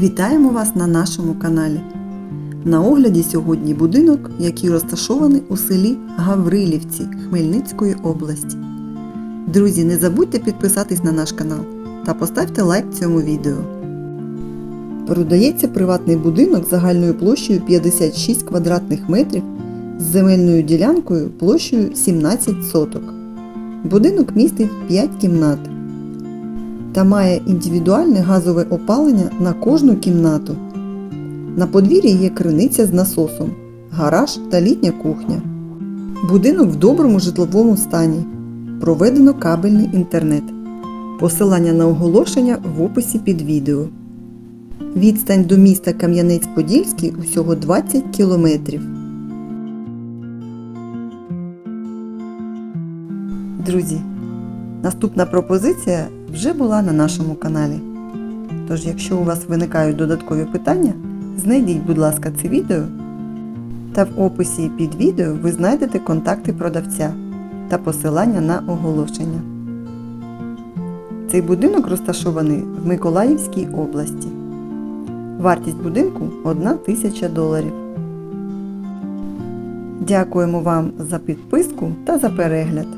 Вітаємо вас на нашому каналі. На огляді сьогодні будинок, який розташований у селі Гаврилівці Хмельницької області. Друзі, не забудьте підписатись на наш канал та поставте лайк цьому відео. Продається приватний будинок загальною площею 56 квадратних метрів з земельною ділянкою площею 17 соток. Будинок містить 5 кімнат та має індивідуальне газове опалення на кожну кімнату. На подвір'ї є криниця з насосом, гараж та літня кухня. Будинок в доброму житловому стані. Проведено кабельний інтернет. Посилання на оголошення в описі під відео. Відстань до міста Кам'янець-Подільський усього 20 кілометрів. Друзі, наступна пропозиція вже була на нашому каналі. Тож, якщо у вас виникають додаткові питання, знайдіть, будь ласка, це відео та в описі під відео ви знайдете контакти продавця та посилання на оголошення. Цей будинок розташований в Миколаївській області. Вартість будинку 1 тисяча доларів. Дякуємо вам за підписку та за перегляд.